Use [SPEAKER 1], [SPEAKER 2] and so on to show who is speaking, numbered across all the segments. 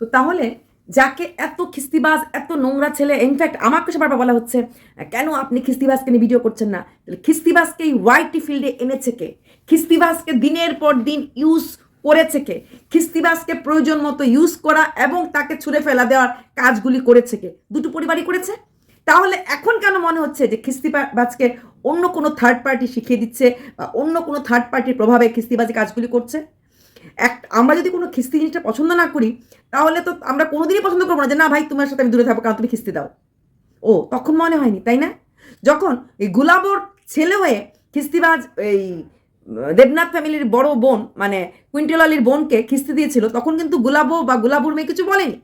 [SPEAKER 1] তো তাহলে যাকে এত খিস্তিবাজ, এত নোংরা ছেলে ইনফ্যাক্ট আমাকে সে বারবার বলা হচ্ছে, কেন আপনি খিস্তিবাজকে নিয়ে ভিডিও করছেন না? তাহলে খিস্তিবাজকে এই ওয়াইটি ফিল্ডে এনেছে কে? খিস্তিবাজকে দিনের পর দিন ইউজ করেছে কে? খিস্তিবাজকে প্রয়োজন মতো ইউজ করা এবং তাকে ছুঁড়ে ফেলা দেওয়ার কাজগুলি করেছে কে? দুটো পরিবারই করেছে? তাহলে এখন কেন মনে হচ্ছে যে খিস্তিবাজকে অন্য কোনো থার্ড পার্টি শিখিয়ে দিচ্ছে বা অন্য কোনো থার্ড পার্টির প্রভাবে খিস্তিবাজি কাজগুলি করছে? এক, আমরা যদি কোনো খিস্তি জিনিসটা পছন্দ না করি, তাহলে তো আমরা কোনোদিনই পছন্দ করব না যে, না ভাই, তোমার সাথে আমি দূরে থাকব, কারণ তুমি খিস্তি দাও। ও, তখন মনে হয়নি, তাই না? যখন এই গুলাবর ছেলে হয়ে খিস্তিবাজ এই, দেবনাথ ফ্যামিলির বড় বোন মানে কুইন্টেল আলীর বোনকে খিস্তি দিয়েছিল, তখন কিন্তু গুলাবো বা গুলাবুর মেয়ে কিছু বলেনি,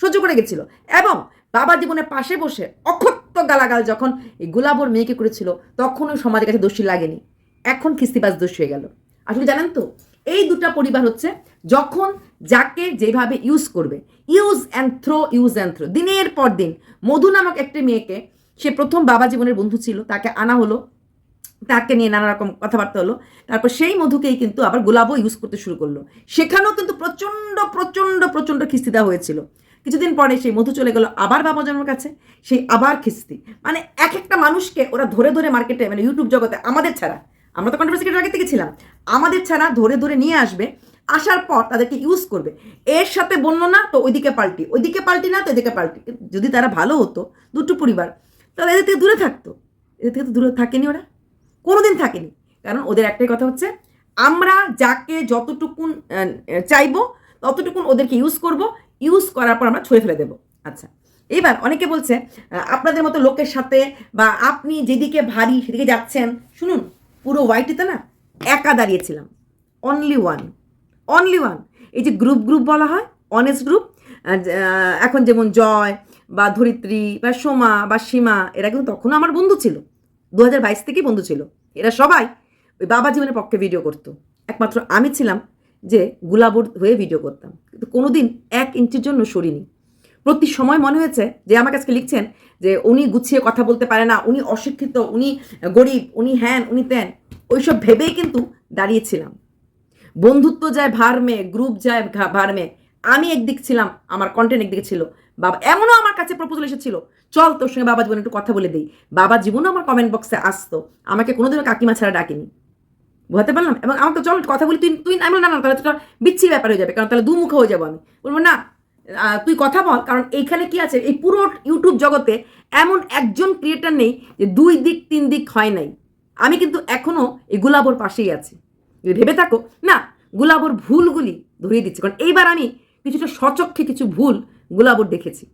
[SPEAKER 1] সহ্য করে গেছিল। এবং বাবা জীবনের পাশে বসে অক্ষত্য গালাগাল যখন এই গুলাবর মেয়েকে করেছিল তখনও সমাজের কাছে দোষী লাগেনি। এখন খিস্তিবাজ দোষী হয়ে গেল। আসলে জানেন তো এই দুটা পরিবার হচ্ছে যখন যাকে যেভাবে ইউজ করবে। Use and throw use and throw দিনের পর দিন। মধু নামক একটি মেয়েকে, সে প্রথম বাবা জীবনের বন্ধু ছিল, তাকে আনা হলো, তাকে নিয়ে নানা রকম কথাবার্তা হলো, তারপর সেই মধুকেই কিন্তু আবার গোলাপও ইউজ করতে শুরু করল। সেখানেও কিন্তু প্রচণ্ড প্রচণ্ড প্রচণ্ড খিস্তি দেওয়া হয়েছিল। কিছুদিন পরে সেই মধু চলে গেল আবার বাবা জন্মের কাছে, সেই আবার খিস্তি। মানে এক একটা মানুষকে ওরা ধরে ধরে মার্কেটে মানে ইউটিউব জগতে আমাদের ছাড়া আমরা তো কন্ট্রোভার্সি আগে থেকে ছিলাম। আমাদের ছাড়া ধরে ধরে নিয়ে আসবে, আসার পর তাদেরকে ইউজ করবে। এর সাথে বলল না, তো ওইদিকে পাল্টি। ওইদিকে পাল্টি না, তো এদিকে পাল্টি। যদি তারা ভালো হতো, দুটো পরিবার, তাহলে এদের থেকে দূরে থাকতো। এদের থেকে তো দূরে থাকেনি ওরা। কোনোদিন থাকেনি। কারণ ওদের একটাই কথা হচ্ছে, আমরা যাকে যতটুকুন চাইব, ততটুকুন ওদেরকে ইউজ করব। ইউজ করার পর আমরা ছুঁড়ে ফেলে দেবো। আচ্ছা এবার অনেকে বলছে আপনাদের মতো লোকের সাথে বা আপনি যেদিকে ভারী, সেদিকে যাচ্ছেন। শুনুন পুরো ওয়াইটিতে না একা দাঁড়িয়েছিলাম। অনলি ওয়ান অনলি ওয়ান এই যে গ্রুপ গ্রুপ বলা হয় অনেস্ট গ্রুপ এখন যেমন জয় বা ধরিত্রী বা সোমা বা সীমা, এরা কিন্তু তখনও আমার বন্ধু ছিল। দু হাজার বাইশ থেকেই বন্ধু ছিল। এরা সবাই ওই বাবা জীবনের পক্ষে ভিডিও করতো। একমাত্র আমি ছিলাম যে গুলাবর হয়ে ভিডিও করতাম। কিন্তু কোনো দিন এক ইঞ্চির জন্য সরিনি। প্রতি সময় মনে হয়েছে যে আমার কাছে লিখছেন যে উনি গুছিয়ে কথা বলতে পারে না, উনি অশিক্ষিত, উনি গরিব, উনি হ্যান, উনি ত্যান। ওইসব ভেবেই কিন্তু দাঁড়িয়েছিলাম। বন্ধুত্ব যায় ভারমে গ্রুপ যায় ভারমে আমি একদিক ছিলাম, আমার কন্টেন্ট একদিকে ছিল। বাবা, এমনও আমার কাছে প্রপোজাল এসেছিল। চল তোর সঙ্গে বাবা জীবনে একটু কথা বলে দিই। বাবা জীবনও আমার কমেন্ট বক্সে আসতো। আমাকে কোনোদিনও কাকিমা ছাড়া ডাকেনি। বুঝতে পারলাম? এবং আমাকে চল কথা বলি। তুই তুই, আমি না না, তাহলে তো বিচ্ছি ব্যাপার হয়ে যাবে, কারণ তাহলে দুমুখ হয়ে যাব আমি। বলব, না তুই কথা বল, কারণ এইখানে কি আছে? এই পুরো ইউটিউব জগতে এমন একজন ক্রিয়েটার নেই যে দুই দিক, তিন দিক হয় নাই। আমি কিন্তু এখনও এই গুলাবর পাশেই আছি। যদি ভেবে থাকো, না, গুলাবর ভুলগুলি ধরিয়ে দিচ্ছি। কারণ এইবার আমি কিছুটা সচক্ষে কিছু ভুল গুলাবর দেখেছি।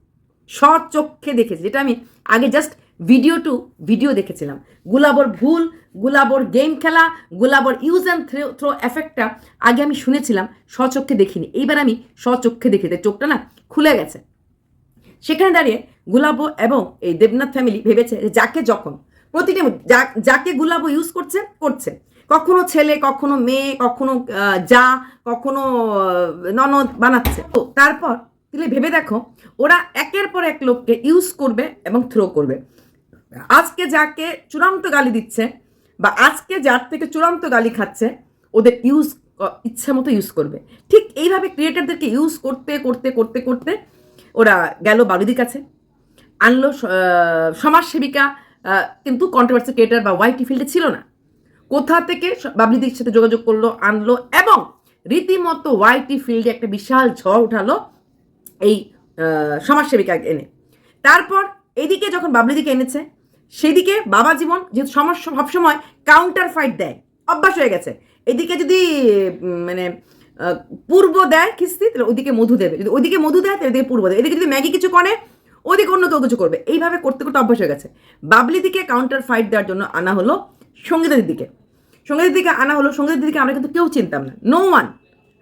[SPEAKER 1] স্বচক্ষে দেখেছি, যেটা আমি আগে জাস্ট ভিডিও টু ভিডিও দেখেছিলাম। গুলাবর ভুল, গুলাবর গেম খেলা, গুলাবর ইউজ অ্যান্ড থ্রো থ্রো এফেক্টটা আগে আমি শুনেছিলাম, স্বচক্ষে দেখিনি। এইবার আমি স্বচক্ষে দেখি। তাই চোখটা না খুলে গেছে। সেখানে দাঁড়িয়ে গুলাবো এবং এই দেবনাথ ফ্যামিলি ভেবেছে যাকে যখন, প্রতিটি যাকে গুলাবো ইউজ করছে করছে। কখনো ছেলে, কখনো মেয়ে, কখনো যা, কখনো ননদ বানাচ্ছে। তো তারপর, তুমি ভেবে দেখো, ওরা একের পর এক লোককে ইউজ করবে এবং থ্রো করবে। আজকে যাকে চূড়ান্ত গালি দিচ্ছে বা আজকে যার থেকে চূড়ান্ত গালি খাচ্ছে, ওদের ইউজ ইচ্ছা মতো ইউজ করবে। ঠিক এইভাবে ক্রিয়েটারদেরকে ইউজ করতে করতে করতে করতে ওরা গেল বালুদির কাছে, আনলো সমাজসেবিকা কিন্তু কন্ট্রোভার্সি ক্রিয়েটার বা ওয়াইটি ফিল্ডে ছিল না। কোথা থেকে বাবলিদির সাথে যোগাযোগ করল, আনলো এবং রীতিমতো ওয়াইটি ফিল্ডে একটা বিশাল ঝড় উঠালো এই সমাজসেবিকা এনে। তারপর এদিকে যখন বাবলিদিকে এনেছে সেদিকে বাবা জীবন যেহেতু সমস্যা সবসময় কাউন্টার ফাইট দেয়। অভ্যাস হয়ে গেছে। এদিকে যদি মানে পূর্ব দেয় কিস্তি তাহলে ওইদিকে মধু দেবে। যদি ওইদিকে মধু দেয়, তাহলে এদিকে পূর্ব দেবে এদিকে যদি ম্যাগি কিছু করে, ওদিকে অন্য কেউ কিছু করবে। এইভাবে করতে করতে অভ্যাস হয়ে গেছে। বাবলি দিকে কাউন্টার ফাইট দেওয়ার জন্য আনা হলো সঙ্গীতের দিকে। সঙ্গীতের দিকে আনা হলো সঙ্গীতের দিকে আমরা কিন্তু কেউ চিনতাম না। নো ওয়ান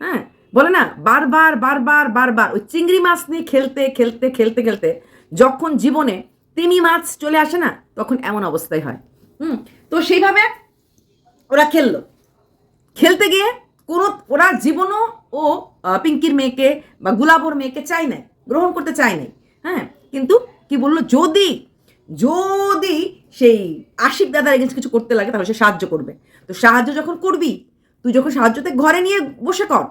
[SPEAKER 1] হ্যাঁ? বলে না, বারবার বারবার বারবার ওই চিংড়ি মাছ নিয়ে খেলতে খেলতে খেলতে খেলতে, যখন জীবনে তিমি মাছ চলে আসে না, তখন এমন অবস্থায় হয়। হুম, তো সেইভাবে ওরা খেললো। খেলতে গিয়ে কোনো, ওরা জীবনও ও পিঙ্কির মেয়েকে বা গুলাবর মেয়েকে চাই নাই, গ্রহণ করতে চায় নাই। হ্যাঁ কিন্তু কি বলল? যদি যদি সেই আশিক দাদার এগেন্স্ট কিছু করতে লাগে, তাহলে সে সাহায্য করবে। তো সাহায্য যখন করবি, তুই যখন সাহায্যতে ঘরে নিয়ে বসে কর,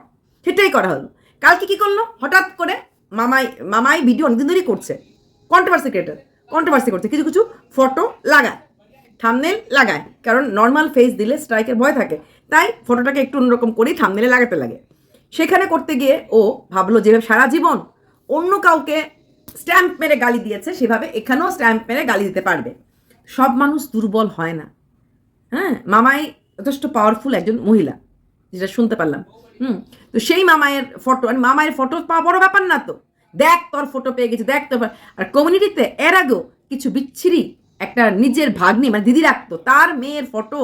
[SPEAKER 1] সেটাই করা হলো। কালকে কি করল? হঠাৎ করে মামাই মামাই ভিডিও অনেকদিন ধরেই করছে। কন্ট্রোভার্সি ক্রিয়েটার কন্ট্রোভার্সি করছে। কিছু কিছু ফটো লাগায় থামনেল লাগায়, কারণ নর্মাল ফেস দিলে স্ট্রাইকের ভয় থাকে। তাই ফটোটাকে একটু অন্যরকম করেই থামনেলে লাগাতে লাগে। সেখানে করতে গিয়ে ও ভাবলো যেভাবে সারা জীবন অন্য কাউকে স্ট্যাম্প মেরে গালি দিয়েছে, সেভাবে এখানেও স্ট্যাম্প মেরে গালি দিতে পারবে। সব মানুষ দুর্বল হয় না। হ্যাঁ মামাই যথেষ্ট পাওয়ারফুল একজন মহিলা, যেটা শুনতে পারলাম। হুম, তো সেই মামায়ের ফটো আর মামায়ের ফটো পাওয়া বড় ব্যাপার না তো। দেখ তোর ফটো পেয়ে গেছে, দেখ তোর আর কমিউনিটিতে এর আগেও কিছু বিচ্ছিরি একটা নিজের ভাগ্নি মানে দিদি রাখতো, তার মেয়ের ফটো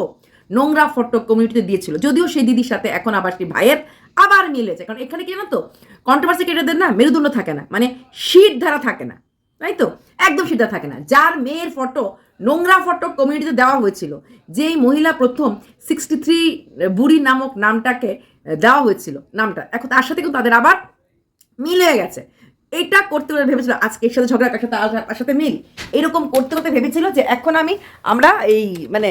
[SPEAKER 1] নোংরা ফটো কমিউনিটিতে দিয়েছিল। যদিও সেই দিদির সাথে এখন আবার সেই ভাইয়ের আবার মিলেছে কারণ এখানে কি তো কন্ট্রোভার্সি ক্রিয়েটারদের না মেরুদণ্ড থাকে না মানে শীত ধারা থাকে না, তাই তো? একদম সিদ্ধা থাকে না। যার মেয়ের ফটো নোংরা ফটো কমিউনিটিতে দেওয়া হয়েছিল, যেই মহিলা প্রথম সিক্সটি থ্রি বুড়ি নামক নামটাকে দেওয়া হয়েছিল, নামটা। এখন তার সাথে কিন্তু তাদের আবার মিলে গেছে। এটা করতে করতে ভেবেছিল, আজকে এর সাথে ঝগড়া তার সাথে, আর তার সাথে মিল? এরকম করতে করতে ভেবেছিল যে এখন আমি, আমরা এই মানে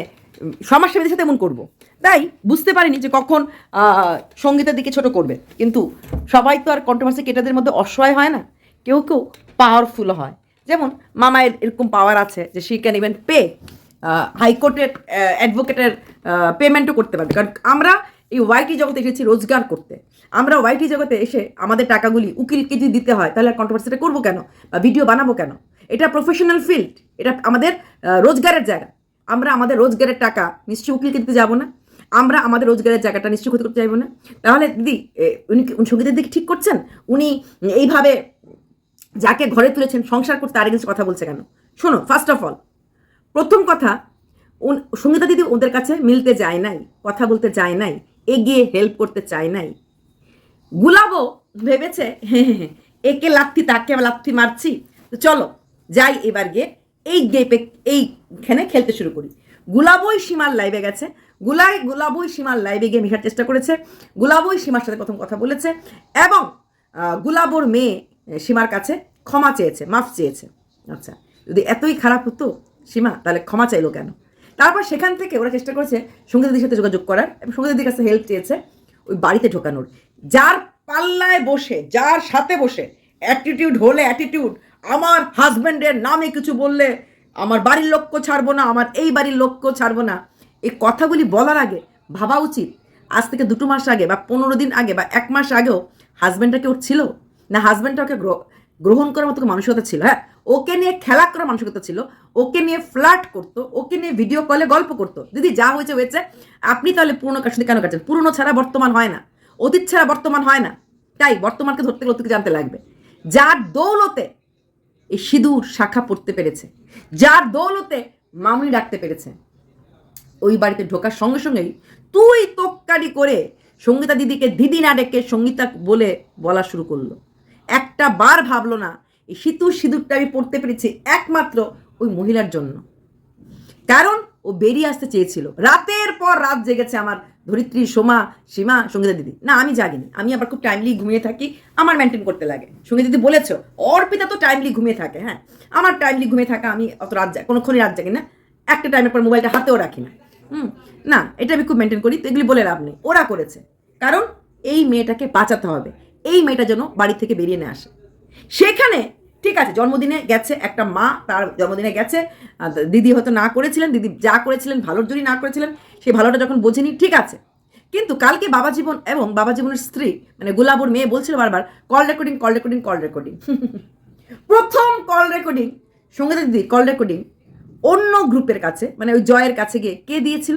[SPEAKER 1] সমাজসেবীদের সাথে এমন করব। তাই বুঝতে পারিনি যে কখন সঙ্গীতের দিকে ছোট করবে। কিন্তু সবাই তো আর কন্ট্রোভার্সি কেটাদের মধ্যে অসহায় হয় না। কেউ কেউ পাওয়ারফুল হয়। যেমন মামায়ের এরকম পাওয়ার আছে যে শি ক্যান ইভেন পে হাইকোর্টের অ্যাডভোকেটের পেমেন্টও করতে পারবে। কারণ আমরা এই ওয়াইটি জগতে এসেছি রোজগার করতে। আমরা ওয়াইটি জগতে এসে আমাদের টাকাগুলি উকিলকে যদি দিতে হয়, তাহলে কন্ট্রোভার্সিটা করব কেন? বা ভিডিও বানাবো কেন? এটা প্রফেশনাল ফিল্ড এটা আমাদের রোজগারের জায়গা। আমরা আমাদের রোজগারের টাকা নিশ্চয়ই উকিলকে দিতে যাব না। আমরা আমাদের রোজগারের জায়গাটা নিশ্চয়ই ক্ষতি করতে চাইব না। তাহলে দিদি উনি সঙ্গীতের দিকে ঠিক করছেন? উনি এইভাবে যাকে ঘরে তুলেছেন, সংসার করতে আর কথা বলছে কেন? শোনো ফার্স্ট অফ অল প্রথম কথা সঙ্গীতা দিদি ওদের কাছে মিলতে যায় নাই, কথা বলতে যায় নাই, এগিয়ে হেল্প করতে চায় নাই। গুলাবো, ভেবেছে হ্যাঁ হ্যাঁ একে লাথি, তাকে লাথি মারছি। তো চলো, যাই এবার গিয়ে এই গেপে, এইখানে খেলতে শুরু করি। গুলাবই সীমার লাইভে গেছে। গুলাই, গুলাবই সীমার লাইভে গিয়ে মেশার চেষ্টা করেছে। গুলাবই সীমার সাথে প্রথম কথা বলেছে এবং গুলাবর মেয়ে সীমার কাছে ক্ষমা চেয়েছে, মাফ চেয়েছে। আচ্ছা যদি এতই খারাপ হতো সীমা, তাহলে ক্ষমা চাইলো কেন? তারপর সেখান থেকে ওরা চেষ্টা করেছে সঙ্গীতাদির সাথে যোগাযোগ করার এবং সঙ্গীতাদির কাছে হেল্প চেয়েছে ওই বাড়িতে ঢোকানোর। যার পাল্লায় বসে, যার সাথে বসে অ্যাটিটিউড হলে অ্যাটিটিউড আমার হাজব্যান্ডের নামে কিছু বললে আমার বাড়ির লোককে ছাড়বো না, আমার এই বাড়ির লোককেও ছাড়বো না। এই কথাগুলি বলার আগে ভাবা উচিত, আজ থেকে দুটো মাস আগে বা পনেরো দিন আগে বা এক মাস আগেও হাজব্যান্ডটা কি ওর ছিল? না হাজব্যান্ডটা ওকে গ্র- গ্রহণ করার মতো মানসিকতা ছিল হ্যাঁ? ওকে নিয়ে খেলা করার মানসিকতা ছিল, ওকে নিয়ে ফ্ল্যাট করতো, ওকে নিয়ে ভিডিও কলে গল্প করতো। দিদি, যা হয়েছে হয়েছে। আপনি তাহলে পুরনো কার কেন কাটছেন? পুরনো ছাড়া বর্তমান হয় না। অতীত ছাড়া বর্তমান হয় না। তাই বর্তমানকে ধরতে গেলে অতীতকে জানতে লাগবে। যার দৌলতে এই সিঁদুর শাখা পড়তে পেরেছে, যার দৌলতে মামুনি ডাকতে পেরেছে, ওই বাড়িতে ঢোকার সঙ্গে সঙ্গেই তুই তোক্কারি করে সঙ্গীতা দিদিকে দিদি না ডেকে সঙ্গীতা বলে বলা শুরু করল। একটা বার ভাবলো না, এই সিঁতুর সিঁদুরটা আমি পড়তে পেরেছি একমাত্র ওই মহিলার জন্য। কারণ ও বেরিয়ে আসতে চেয়েছিল। রাতের পর রাত জেগেছে আমার ধরিত্রী, সোমা, সীমা, সঙ্গীতা দিদি। না, আমি জাগিনি। আমি আবার খুব টাইমলি ঘুমিয়ে থাকি। আমার মেনটেন করতে লাগে। সঙ্গীতা দিদি বলেছ, অর্পিতা তো টাইমলি ঘুমিয়ে থাকে হ্যাঁ? আমার টাইমলি ঘুমিয়ে থাকা আমি অত রাত জাগ কোনোক্ষণই রাত জাগি না। একটা টাইমের পর মোবাইলটা হাতেও রাখি না। হুম? না, এটা আমি খুব মেনটেন করি। তো এগুলি বলে লাভ নেই। ওরা করেছে। কারণ এই মেয়েটাকে বাঁচাতে হবে। এই মেয়েটা যেন বাড়ি থেকে বেরিয়ে না আসে। সেখানে ঠিক আছে, জন্মদিনে গেছে একটা মা, তার জন্মদিনে গেছে দিদি হয়তো না করেছিলেন, দিদি যা করেছিলেন, ভালোর জন্যই না করেছিলেন, সেই ভালোটা যখন বোঝেনি, ঠিক আছে। কিন্তু কালকে বাবা জীবন এবং বাবা জীবনের স্ত্রী মানে গোলাবুর মেয়ে বলছিল বারবার call recording call recording call recording প্রথম কল রেকর্ডিং সঙ্গীতা দিদি কল রেকর্ডিং অন্য গ্রুপের কাছে মানে ওই জয়ের কাছে গিয়ে কে দিয়েছিল?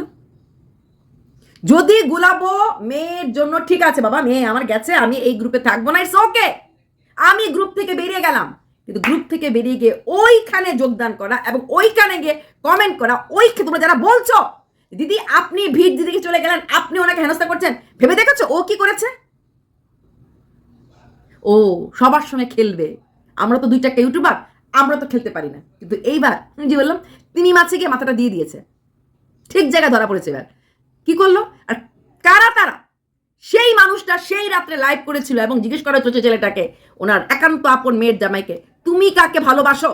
[SPEAKER 1] যদি গুলাবো মেয়ের জন্য, ঠিক আছে বাবা, মেয়ে আমার গেছে, আমি এই গ্রুপে থাকব না ইটস ওকে আমি গ্রুপ থেকে বেরিয়ে গেলাম। কিন্তু গ্রুপ থেকে বেরিয়ে গিয়ে ওইখানে যোগদান করা এবং ওইখানে গিয়ে কমেন্ট করা। ওই তোমরা যারা বলছো, দিদি, আপনি ভিড় দিদিকে চলে গেলেন, আপনি ওনাকে হেনস্থা করছেন? ভেবে দেখেছ? ও কি করেছে? ও সবার সঙ্গে খেলবে। আমরা তো দুইটা ইউটিউবার আমরা তো খেলতে পারি না। কিন্তু এইবার যে বললাম, তিনি মাছে গিয়ে মাথাটা দিয়ে দিয়েছে। ঠিক জায়গায় ধরা পড়েছে এবার। কি করল? আর কারা তারা? সেই মানুষটা সেই রাত্রে লাইভ করেছিল এবং জিজ্ঞেস করা হচ্ছে ছেলেটাকে, ওনার একান্ত আপন মেয়ের জামাইকে। তুমি কাকে ভালোবাসো?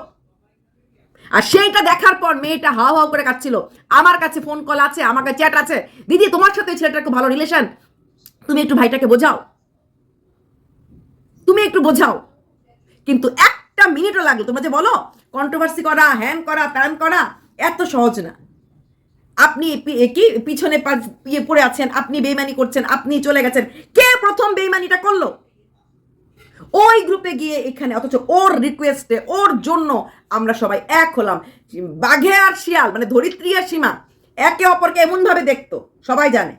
[SPEAKER 1] আর সেইটা দেখার পর মেয়েটা হাওয়া হাওয়া করে কাচ্ছিল আমার কাছে ফোন কল আছে, আমার কাছে চ্যাট আছে। দিদি, তোমার সাথে ছেলেটার খুব ভালো রিলেশন তুমি একটু ভাইটাকে বোঝাও। তুমি একটু বোঝাও। কিন্তু একটা মিনিটও লাগল তোমরা যে বলো কন্ট্রোভার্সি করা হ্যান করা ত্যান করা, এত সহজ না। আপনি কি, পিছনে ইয়ে পড়ে আছেন, আপনি বেইমানি করছেন, আপনি চলে গেছেন। কে প্রথম বেইমানিটা করল? ওই গ্রুপে গিয়ে এখানে, অথচ ওর রিকোয়েস্টে ওর জন্য আমরা সবাই এক হলাম। বাঘে আর শিয়াল মানে ধরিত্রী আর সীমা, একে অপরকে এমনভাবে দেখতো, সবাই জানে।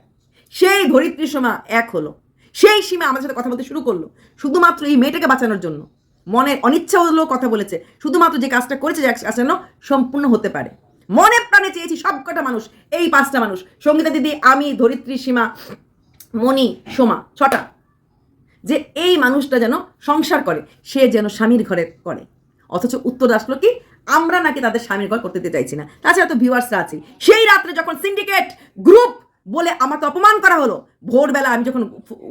[SPEAKER 1] সেই ধরিত্রী সীমা এক হলো। সেই সীমা আমাদের সাথে কথা বলতে শুরু করল, শুধুমাত্র এই মেয়েটাকে বাঁচানোর জন্য। মনে অনিচ্ছা হলেও কথা বলেছে, শুধুমাত্র যে কাজটা করেছে যে কাজটা যেন সম্পূর্ণ হতে পারে। মনে প্রাণে চেয়েছি সবকটা মানুষ, এই পাঁচটা মানুষ। সঙ্গীতা দিদি, আমি, ধরিত্রী, সীমা, মণি, সোমা, ছটা। যে এই মানুষটা যেন সংসার করে, সে যেন স্বামীর ঘরে করে। অথচ উত্তর আসলো কি, আমরা নাকি তাদের স্বামীর ঘর করতে দিতে চাইছি না। তাছাড়া তো ভিউয়ার্সরা আছে সেই রাত্রে যখন সিন্ডিকেট গ্রুপ বলে আমাকে অপমান করা হলো, ভোরবেলা আমি যখন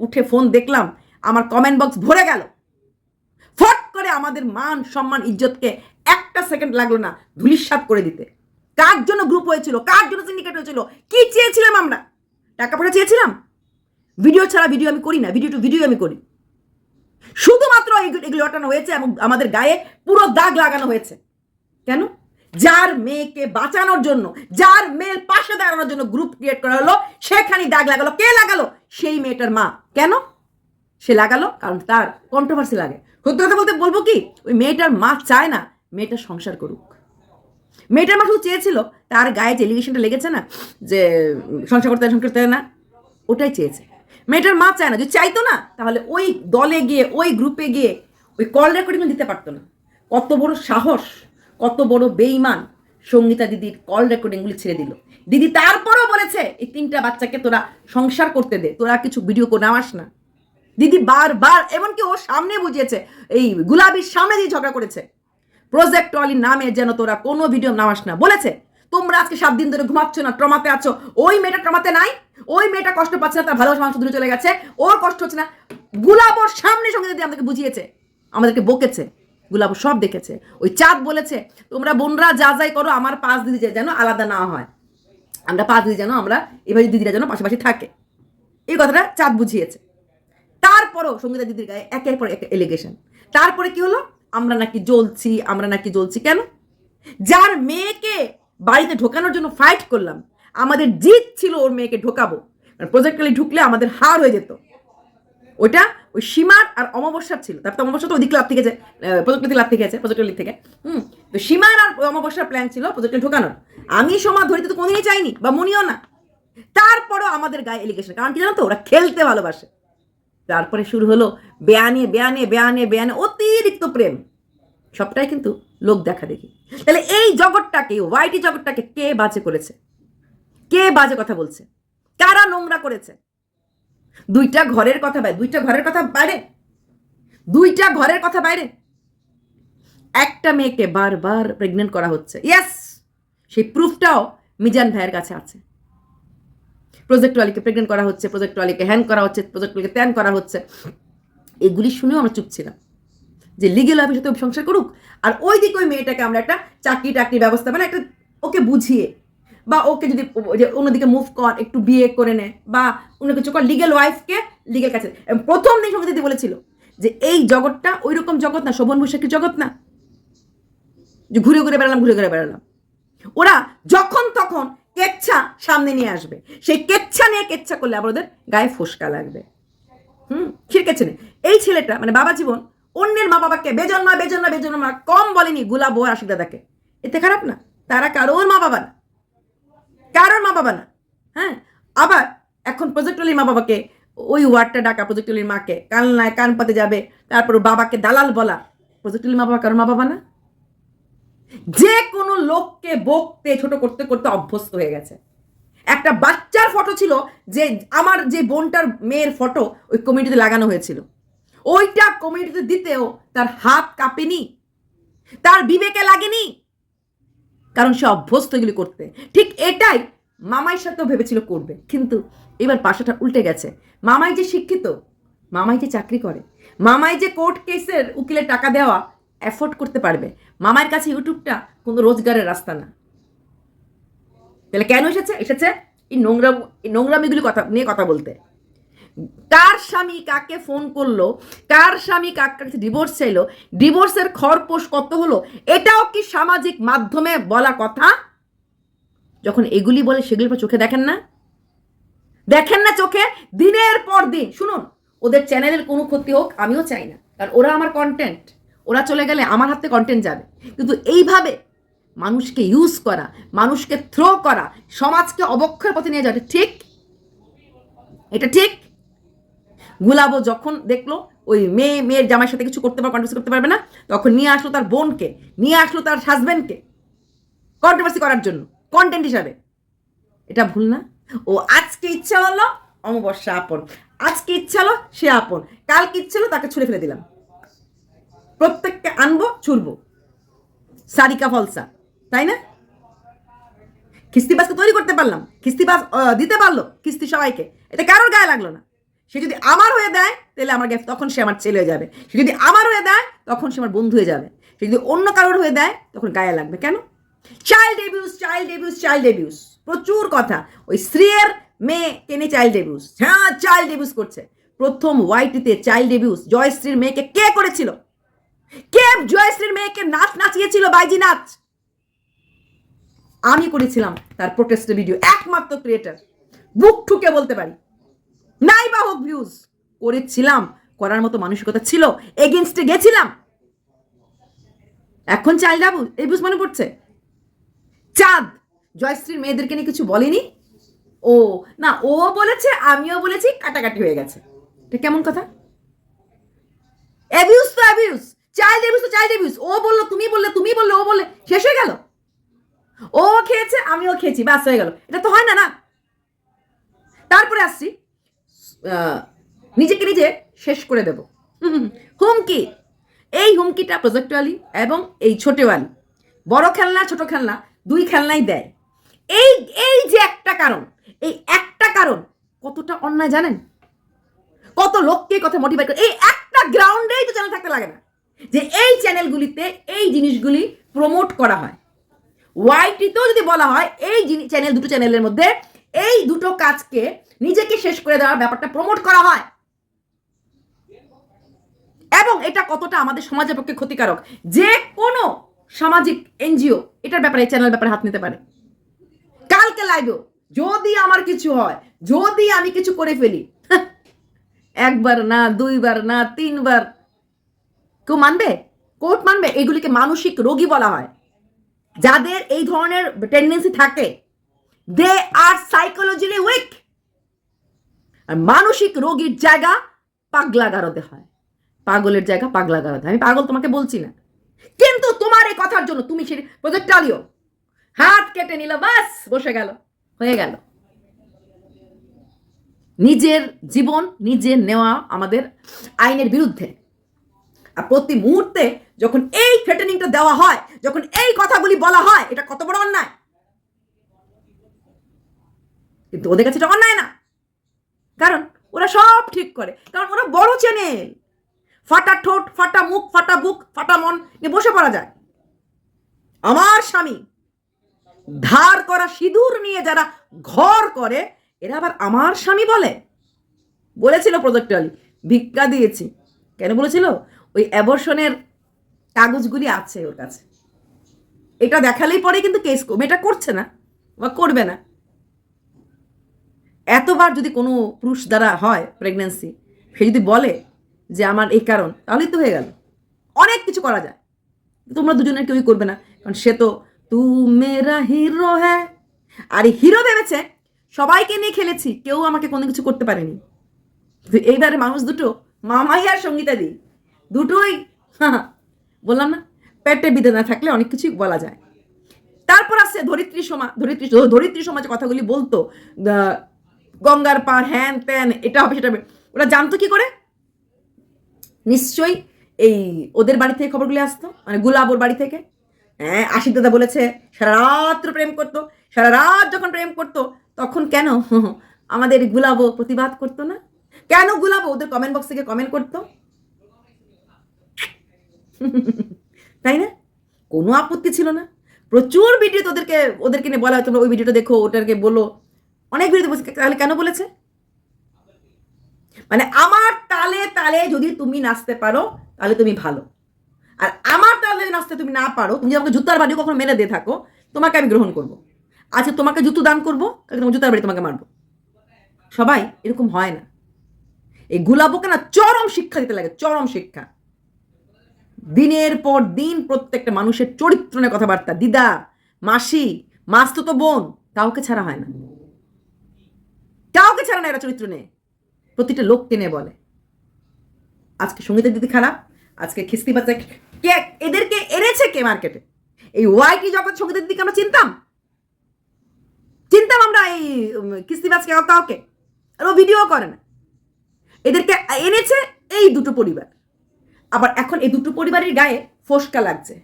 [SPEAKER 1] উঠে ফোন দেখলাম, আমার কমেন্ট বক্স ভরে গেল। ফট করে আমাদের মান, সম্মান, ইজ্জতকে একটা সেকেন্ড লাগল না ধুলিস্বাদ করে দিতে। কার জন্য গ্রুপ হয়েছিল? কার জন্য সিন্ডিকেট হয়েছিল? কি চেয়েছিলাম আমরা? টাকা পয়সা চেয়েছিলাম? ভিডিও ছাড়া ভিডিও আমি করি না ভিডিও টু ভিডিও আমি করি। শুধুমাত্র এগুলো ওঠানো হয়েছে এবং আমাদের গায়ে পুরো দাগ লাগানো হয়েছে। কেন? যার মেয়েকে বাঁচানোর জন্য, যার মেয়ের পাশে দাঁড়ানোর জন্য গ্রুপ ক্রিয়েট করা হলো, সেখানে দাগ লাগালো। কে লাগালো? সেই মেয়েটার মা। কেন? সে লাগালো কারণ তার কন্ট্রোভার্সি লাগে। সত্যি কথা বলতে বলব কি? ওই মেয়েটার মা চায় না মেয়েটা সংসার করুক। মেয়েটার মা শুধু চেয়েছিল, তার গায়ে যে এলিগেশনটা লেগেছে না, যে সংসার করতে সংসার করতে না, ওটাই চেয়েছে। মেয়েটার মা চায় না যে চাইতো না, তাহলে ওই দলে গিয়ে, ওই গ্রুপে গিয়ে ওই কল রেকর্ডিং দিতে পারতো না। কত বড় সাহস, কত বড় বেইমান সঙ্গীতা দিদির কল রেকর্ডিংগুলি ছেড়ে দিল। দিদি তারপরও বলেছে, এই তিনটা বাচ্চাকে তোরা সংসার করতে দে, তোরা কিছু ভিডিও করে নামাস না। দিদি বারবার, এমনকি ও সামনে বুঝিয়েছে, এই গুলাবির সামনে দিয়ে ঝগড়া করেছে। প্রজেক্ট অলির নামে যেন তোরা কোনো ভিডিও নামাস না। বলেছে তোমরা আজকে সাত দিন ধরে ঘুমাচ্ছ না, ট্রমাতে আছো। ওই মেয়েটা ট্রমাতে নাই, ওই মেয়েটা কষ্ট পাচ্ছে না, তার ভালোবাসা মানুষ দূরে চলে গেছে, ওর কষ্ট হচ্ছে না। গুলাব ওর সামনে সঙ্গে দিদি আমাদেরকে বুঝিয়েছে, আমাদেরকে বকেছে গুলাব সব দেখেছে, ওই চাঁদ বলেছে, তোমরা বোনরা যা যাই করো, আমার পাঁচ দিদি যেন আলাদা না হয়। আমরা পাঁচ দিদি যেন, আমরা এভাবে দিদিরা যেন পাশাপাশি থাকে। এই কথাটা চাঁদ বুঝিয়েছে। তারপরও সঙ্গীতা দিদির গায়ে একের পর এক এলিগেশন তারপরে কি হলো? আমরা নাকি জ্বলছি, আমরা নাকি জ্বলছি কেন? যার মেয়েকে বাড়িতে ঢোকানোর জন্য ফাইট করলাম। আমাদের জিত ছিল ওর মেয়েকে ঢোকাবো। প্রজেক্টকালি ঢুকলে আমাদের হার হয়ে যেত। ওটা ওই সীমার আর অমাবস্যার ছিল। তারপর অমাবস্যা তো ওদিক লাভ থেকে যায় প্রজেক্ট লাভ থেকে আছে প্রজেক্ট থেকে। হুম, তো সীমার আর অমাবস্যার প্ল্যান ছিল প্রজেক্ট ঢোকানোর। আমি সমা ধরিতে তো কোনোদিনই চাইনি, বা মনিও না। তারপরও আমাদের গায়ে এলিগেশন কারণ কি জানো তো, ওরা খেলতে ভালোবাসে। তারপরে শুরু হলো বেয়ানে বেয়ানে বেয়ানে বেয়ানে অতিরিক্ত প্রেম। সবটাই কিন্তু লোক দেখা দেখি। তাহলে এই জগৎটাকে ওয়াইটি জগৎটাকে কে বাজে করেছে? কে বাজে কথা বলছে? কারা নোংরা করেছে? দুইটা ঘরের কথা বাইরে দুইটা ঘরের কথা বাইরে? দুইটা ঘরের কথা বাইরে? একটা মেয়েকে বারবার প্রেগনেন্ট করা হচ্ছে। ইয়েস সেই প্রুফটাও মিজান ভাইয়ের কাছে আছে। প্রজেক্ট ওয়ালিকে প্রেগনেন্ট করা হচ্ছে প্রজেক্ট ওয়ালিকে হ্যান করা হচ্ছে প্রজেক্ট ওয়ালিকে ত্যান করা হচ্ছে। এগুলি শুনেও আমরা চুপ ছিলাম। যে লিগেল অফিসে তো সংসার করুক, আর ওই দিকে ওই মেয়েটাকে আমরা একটা চাকরি টাকরি ব্যবস্থা মানে একটা ওকে বুঝিয়ে, বা ওকে যদি যে অন্যদিকে মুভ কর, একটু বিয়ে করে নে, বা অন্য কিছু কর লিগেল ওয়াইফকে লিগেল কাছে প্রথম দিন সঙ্গে দিদি বলেছিল যে এই জগৎটা ওই রকম জগৎ না, শোভন বৈশাখী জগৎ না। যে ঘুরে ঘুরে বেড়ালাম, ঘুরে ঘুরে বেড়ালাম। ওরা যখন তখন কেচ্ছা সামনে নিয়ে আসবে। সেই কেচ্ছা নিয়ে কেচ্ছা করলে আবার ওদের গায়ে ফোসকা লাগবে। হুম খিরকেছে না এই ছেলেটা মানে বাবা জীবন অন্যের মা বাবাকে বেজন্মা বেজন্মা বেজন্মা কম বলেনি গুলাব ও আশিক এতে খারাপ না। তারা কারোর মা বাবা না। কারোর মা বাবা না। হ্যাঁ? আবার এখন প্রজেক্টলির মা বাবাকে, ওই ওয়ার্ডটা ডাকা প্রজেক্টলির মাকে, কান নাই, কান পাতে যাবে, তারপর বাবাকে দালাল বলা। প্রজেক্টলির মা বাবা কারোর মা বাবা না? যে কোনো লোককে বকতে, ছোট করতে করতে অভ্যস্ত হয়ে গেছে। একটা বাচ্চার ফটো ছিল যে, আমার যে বোনটার মেয়ের ফটো ওই কমিটিতে লাগানো হয়েছিল। ওইটা কমিটিতে দিতেও তার হাত কাঁপেনি, তার বিবেকে লাগেনি। কারণ সে অভ্যস্ত এগুলি করতে। ঠিক এটাই মামাইর সাথেও ভেবেছিল করবে। কিন্তু এবার পাশাটা উল্টে গেছে। মামাই যে শিক্ষিত, মামাই যে চাকরি করে, মামাই যে কোর্ট কেসের উকিলের টাকা দেওয়া অ্যাফোর্ড করতে পারবে মামার কাছে ইউটিউবটা কোনো রোজগারের রাস্তা না। তাহলে কেন এসেছে? এসেছে এই নোংরা এই নোংরামিগুলি কথা নিয়ে কথা বলতে। কার স্বামী কাকে ফোন করল? কার স্বামী কার কাছে ডিভোর্স চাইলো? ডিভোর্সের খরপোশ কত হলো? এটাও কি সামাজিক মাধ্যমে বলা কথা? যখন এগুলি বলে সেগুলি চোখে দেখেন না? দেখেন না চোখে? দিনের পর দিন। শুনুন, ওদের চ্যানেলের কোনো ক্ষতি হোক, আমিও চাই না। কারণ ওরা আমার কন্টেন্ট ওরা চলে গেলে আমার হাতে কন্টেন্ট যাবে। কিন্তু এইভাবে মানুষকে ইউজ করা, মানুষকে থ্রো করা, সমাজকে অবক্ষয়ের পথে নিয়ে যাওয়া ঠিক? এটা ঠিক? গুলাবো যখন দেখল ওই মেয়ে মেয়ের জামাইয়ের সাথে কিছু করতে পারবে কন্ট্রোভার্সি করতে পারবে না তখন নিয়ে আসলো তার বোনকে নিয়ে আসলো তার হাজব্যান্ডকে কন্ট্রোভার্সি করার জন্য কন্টেন্ট হিসাবে। এটা ভুল না। ও আজকে ইচ্ছা হলো অমাবস্যা আপন। আজকে ইচ্ছা হলো সে আপন। কালকে ইচ্ছে হলো তাকে ছুঁড়ে ফেলে দিলাম। প্রত্যেককে আনব ছুড়বো। সারিকা ফলসা তাই না? কিস্তিবাসকে তৈরি করতে পারলাম কিস্তিবাস আহ, দিতে পারল কিস্তি সবাইকে। এটা কারোর গায়ে লাগল না। সে যদি আমার হয়ে দেয়, তাহলে আমার তখন সে আমার ছেলে হয়ে যাবে। সে যদি আমার হয়ে দেয়, তখন সে আমার বন্ধু হয়ে যাবে। সে যদি অন্য কারোর হয়ে দেয়, তখন গায়ে লাগবে। কেন? Child abuse child abuse child abuse প্রচুর কথা। ওই স্ত্রীর মেয়ে কেনে চাইল্ড এবিউস হ্যাঁ চাইল্ড এবিউস করছে। প্রথম ওয়াইটিতে চাইল্ড এবিউস জয়শ্রীর মেয়েকে কে করেছিল? কে জয়শ্রীর মেয়েকে নাচ নাচিয়েছিল বাইজি নাচ আমি করেছিলাম তার প্রোটেস্ট ভিডিও একমাত্র ক্রিয়েটার বুক ঠুকে বলতে পারি। নাই বা হোক ভিউজ করেছিলাম, করার মতো মানসিকতা ছিল এগেনস্টে গেছিলাম। এখন চাইল্ড এবিউজ মনে পড়ছে? চাঁদ, জয়শ্রীর মেয়েদেরকে নিয়ে কিছু বলেনি? ও, না, ও বলেছে, আমিও বলেছি, কাটাকাটি হয়ে গেছে। এটা কেমন কথা? অ্যাবিউজ তো অ্যাবিউজ চাইল্ড অ্যাবিউজ তো চাইল্ড অ্যাবিউজ ও বলল, তুমি বললে তুমি বললে, ও বললে, শেষ হয়ে গেল। ও খেয়েছে, আমিও খেয়েছি, ব্যাস হয়ে গেল। এটা তো হয় না না? তারপরে আসছি। নিজেকে নিজে শেষ করে দেব। হুম, হুমকি। এই হুমকিটা প্রজেক্টওয়ালি এবং এই ছোটওয়ালি বড় খেলনা ছোট খেলনা দুই খেলনাই দেয়। এই এই যে একটা কারণ এই একটা কারণ কতটা অন্যায় জানেন? কত লোককে কথা মোটিভেট করে এই একটা গ্রাউন্ডেই তো চ্যানেল থাকতে লাগে না। যে এই চ্যানেলগুলিতে এই জিনিসগুলি প্রমোট করা হয়। ওয়াইটিতেও যদি বলা হয় এই চ্যানেল দুটো চ্যানেলের মধ্যে এই দুটো কাজকে নিজেকে শেষ করে দেওয়ার ব্যাপারটা প্রমোট করা হয়। এবং এটা কতটা আমাদের সমাজের পক্ষে ক্ষতিকারক। যে কোনো সামাজিক এনজিও এটার ব্যাপারে চ্যানেল ব্যাপারে হাত নিতে পারে। কালকে লাইভেও যদি আমার কিছু হয়, যদি আমি কিছু করে ফেলি, একবার না, দুইবার না, তিনবার, কেউ মানবে? কোর্ট মানবে? এগুলিকে মানসিক রোগী বলা হয়। যাদের এই ধরনের টেন্ডেন্সি থাকে দে আর সাইকোলজিলি উইক আর মানসিক রোগীর জায়গা পাগলাগারদে হয়। পাগলের জায়গা পাগলাগারদে। আমি পাগল তোমাকে বলছি না। কিন্তু তোমার এই কথার জন্য তুমি সে প্রজেক্ট টালিও হাত কেটে নিল, বাস, বসে গেল। হয়ে গেল। নিজের জীবন নিজে নেওয়া আমাদের আইনের বিরুদ্ধে। আর প্রতি মুহূর্তে যখন এই থ্রেটেনিংটা দেওয়া হয়, যখন এই কথাগুলি বলা হয়, এটা কত বড় অন্যায়? কিন্তু ওদের কাছে এটা অন্যায় না। কারণ ওরা সব ঠিক করে। কারণ ওরা বড় চ্যানেল ফাটা ঠোঁট, ফাটা মুখ, ফাটা বুক, ফাটা মন নিয়ে বসে পড়া যায়। আমার স্বামী ধার করা সিঁদুর নিয়ে যারা ঘর করে, এরা আবার আমার স্বামী বলে। বলেছিল প্রজেক্টলি ভিক্ষা দিয়েছি। কেন বলেছিল? ওই অ্যাবর্শনের কাগজগুলি আছে ওর কাছে। এটা দেখালেই পরে কিন্তু কেস এটা করছে না, বা করবে না। এতবার যদি কোনো পুরুষ দ্বারা হয় প্রেগনেন্সি সে যদি বলে যে আমার এই কারণ, তাহলেই তো হয়ে গেল। অনেক কিছু করা যায়। তোমরা দুজনের কেউই করবে না। কারণ সে তো তু মেরা হিরো হ্যাঁ? আর হিরো ভেবেছে, সবাইকে নিয়ে খেলেছি, কেউ আমাকে কোনো কিছু করতে পারেনি। এইবারে মানুষ দুটো মামাই আর সঙ্গীতা দি। দুটোই বললাম না, পেটে বিদে না থাকলে অনেক কিছুই বলা যায়। তারপর আসছে ধরিত্রী সমা। ধরিত্রী ধরিত্রী সমাজ কথাগুলি বলতো গঙ্গার পার, হ্যান ত্যান, এটা হবে, সেটা হবে। ওরা জানতো কি করে? নিশ্চয়ই এই ওদের বাড়ি থেকে খবরগুলি আসতো মানে গুলাবোর বাড়ি থেকে। হ্যাঁ আশিক দাদা বলেছে, সারা রাত্র প্রেম করতো, সারা রাত যখন প্রেম করতো, তখন কেন আমাদের গুলাবো প্রতিবাদ করতো না? কেন গুলাবো? ওদের কমেন্ট বক্স থেকে কমেন্ট করতো। তাই না? কোনো আপত্তি ছিল না। প্রচুর ভিডিও তোদেরকে, ওদেরকে নিয়ে বলা হয় তোমরা ওই ভিডিওটা দেখো, ওটাকে বলো। অনেক ভিডিও বলছে, তাহলে কেন বলেছে? মানে আমার তালে তালে যদি তুমি নাচতে পারো, তাহলে তুমি ভালো। আর আমার তালে নাচতে তুমি না পারো, তুমি আমাকে জুতার বাড়ি কখনো মেরে দিয়ে থাকো, তোমাকে আমি গ্রহণ করব। আজকে তোমাকে জুতো দান করব তোমার জুতার বাড়ি তোমাকে মারবো। সবাই, এরকম হয় না। এই গুলাবোকে না চরম শিক্ষা দিতে লাগে, চরম শিক্ষা। দিনের পর দিন প্রত্যেকটা মানুষের চরিত্র নিয়ে কথাবার্তা। দিদা, মাসি, মাস তো তো বোন, কাউকে ছাড়া হয় না। কাউকে ছাড়া না এরা চরিত্র নেই। প্রতিটা লোককে নিয়ে বলে। আজকে সঙ্গীতের দিদি খারাপ আজকে খিস্তি বাচ্চা কে এদেরকে এনেছে কে মার্কেটে এই ওয়াই কি জগৎ সঙ্গীতের দিদিকে আমরা চিনতাম? চিনতাম আমরা এই উম, কিস্তিবাজকে কাউকে? আর ও ভিডিও করে না। এদেরকে এনেছে এই দুটো পরিবার। আবার এখন এই দুটো পরিবারের গায়ে ফোসকা লাগছে।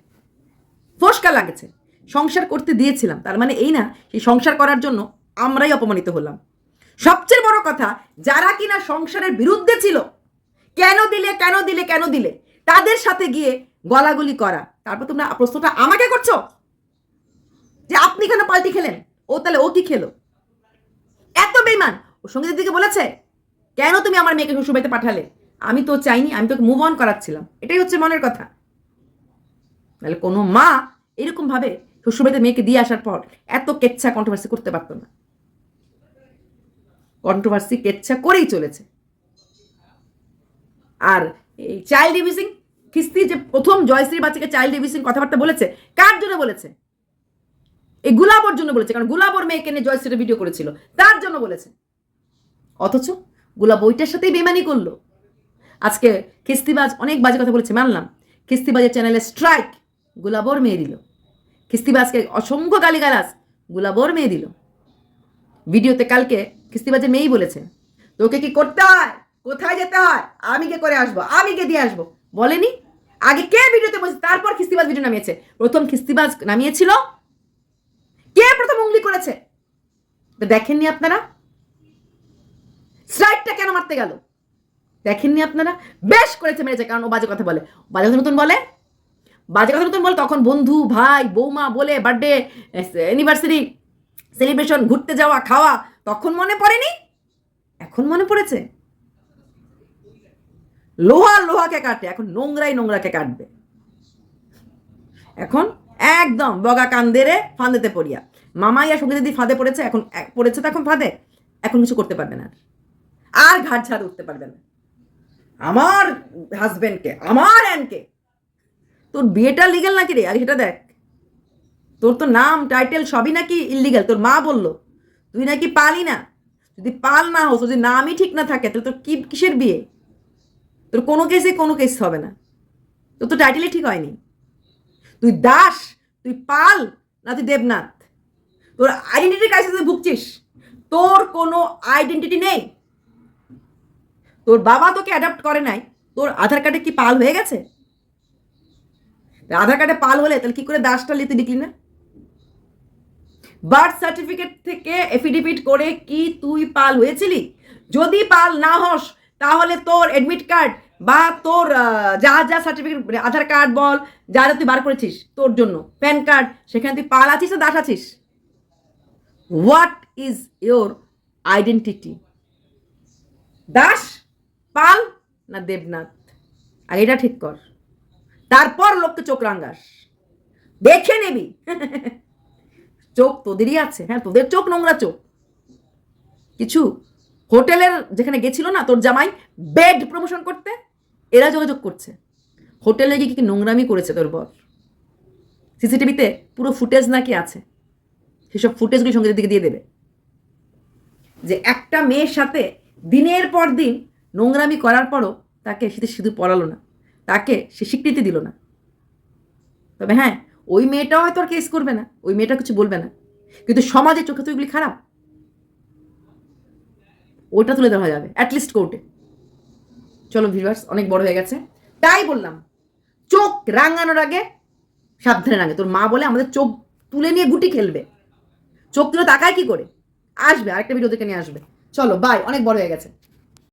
[SPEAKER 1] ফোসকা লাগছে। সংসার করতে দিয়েছিলাম। তার মানে এই না সেই সংসার করার জন্য আমরাই অপমানিত হলাম। সবচেয়ে বড় কথা, যারা কিনা সংসারের বিরুদ্ধে ছিল, কেন দিলে কেন দিলে কেন দিলে, তাদের সাথে গিয়ে গলাগুলি করা। তারপর তোমরা প্রশ্নটা আমাকে করছ? যে আপনি কেন পাল্টি খেলেন? ও তাহলে ও কি খেলো? এত বেইমান। ও সঙ্গীতের দিকে বলেছে, কেন তুমি আমার মেয়েকে শ্বশুরবাড়িতে পাঠালে? আমি তো চাইনি, আমি তোকে মুভ অন করাচ্ছিলাম। এটাই হচ্ছে মনের কথা। তাহলে কোনো মা এরকম ভাবে শ্বশুরবাড়িতে মেয়েকে দিয়ে আসার পর এত কেচ্ছা কন্ট্রোভার্সি করতে পারতো না। কন্ট্রোভার্সি কেচ্ছা করেই চলেছে। আর এই চাইল্ড ডিভিসিং খিস্তি যে প্রথম জয়শ্রীর বাচ্চাকে চাইল্ড ডিভিসিং কথাবার্তা বলেছে, কার জন্য বলেছে? এই গুলাবর জন্য বলেছে, কারণ গুলাবর মেয়েকে নিয়ে জয়শ্রীর ভিডিও করেছিল, তার জন্য বলেছে। অথচ গুলাব ওইটার সাথেই বেমানি করল। আজকে খিস্তিবাজ অনেক বাজে কথা বলেছে, মানলাম। খিস্তিবাজের চ্যানেলে স্ট্রাইক গুলাবর মেয়ে দিল। খিস্তিবাজকে অসংখ্য গালিগালাস গুলাবর মেয়ে দিল। ভিডিওতে কালকে খিস্তিবাজের মেয়েই বলেছে, তোকে কি করতে হয়? কোথায় যেতে হয়? আমি কে করে আসব, আমি কে দিয়ে আসব। বলেনি। আগে কে ভিডিওতে বলছে? তারপর খিস্তিবাজ ভিডিও নামিয়েছে। প্রথম খিস্তিবাজ নামিয়েছিল। কে প্রথম উঙ্গলি করেছে? তো দেখেননি আপনারা? স্ট্রাইকটা কেন মারতে গেল? দেখেননি আপনারা? বেশ করেছে মেরেছে, কারণ ও বাজে কথা বলে। বাজে কথা নতুন বলে? বাজে কথা নতুন বলে, তখন বন্ধু, ভাই, বৌমা বলে বার্থডে অ্যানিভার্সারি সেলিব্রেশন, ঘুরতে যাওয়া, খাওয়া, তখন মনে পড়েনি? এখন মনে পড়েছে? লোহা লোহাকে কাটে, এখন নোংরাই নোংরাকে কাটবে। এখন একদম বগা কান্দেরে ফাঁদেতে পড়িয়া। মামাই আর সঙ্গে দিদি ফাঁদে পড়েছে, এখন পড়েছে তো এখন ফাঁদে। এখন কিছু করতে পারবে না আর। ঘাট ঝাড় উঠতে পারবে না। আমার হাজবেন্ডকে আমার অ্যানকে তোর বিয়েটা লিগেল নাকি রে? আগে সেটা দেখ। তোর তো নাম টাইটেল সবই নাকি ইলিগাল তোর মা বলল। তুই নাকি পালি না। যদি পাল না হোস, যদি নামই ঠিক না থাকে, তাহলে তোর কি, কিসের বিয়ে? তোর কোনো কেসে কোনো কেস হবে না। তোর তো টাইটেলই ঠিক হয়নি। তুই দাস, তুই পাল না তুই দেবনাথ? তোর আইডেন্টিটি ক্রাইসিসে ভুগছিস। তোর কোনো আইডেন্টিটি নেই। তোর বাবা তোকে অ্যাডাপ্ট করে নাই। তোর আধার কার্ডে কি পাল হয়ে গেছে? আধার কার্ডে পাল হলে তাহলে কি করে দাসটা লিখতে লিখলি না? বার্থ সার্টিফিকেট থেকে এফিডেভিট করে কি তুই পাল হয়েছিলি? যদি পাল না হস, তাহলে তোর এডমিট কার্ড বা তোর যা যা সার্টিফিকেট আধার কার্ড বল, যা যা তুই বার করেছিস তোর জন্য। প্যান কার্ড সেখানে তুই পাল আছিস না দাস আছিস? What is your identity Das, Pal না দেবনাথ? আর এটা ঠিক কর। তারপর লোককে চোখ রাঙ্গাস দেখে নিবি। চোখ তোদেরই আছে হ্যাঁ তোদের চোখ নোংরা চোখ। কিছু হোটেলের যেখানে গেছিল না তোর জামাই বেড প্রমোশন করতে, এরা যোগাযোগ করছে। হোটেলে গিয়ে কি নোংরামি করেছে তোর বর? সিসিটিভিতে পুরো ফুটেজ নাকি আছে? সেসব ফুটেজগুলি সঙ্গে দিকে দিয়ে দেবে। যে একটা মেয়ের সাথে দিনের পর দিন নোংরামি করার পরও তাকে শীতে সিঁদুর পরালো না, তাকে সে স্বীকৃতি দিল না। তবে হ্যাঁ ওই মেয়েটাও হয়তো আর কেস করবে না, ওই মেয়েটা কিছু বলবে না। কিন্তু সমাজের চোখে তো এগুলি খারাপ। ওটা তুলে দেওয়া যাবে অ্যাটলিস্ট কোর্টে চলো ভিউয়ার্স অনেক বড় হয়ে গেছে। তাই বললাম, চোখ রাঙানোর আগে সাবধানে রাঙে। তোর মা বলে আমাদের চোখ তুলে নিয়ে গুটি খেলবে। চোখ তুলে তাকায় কি করে? আসবে, আরেকটা ভিডিও দেখে নিয়ে আসবে। চলো বাই অনেক বড় হয়ে গেছে।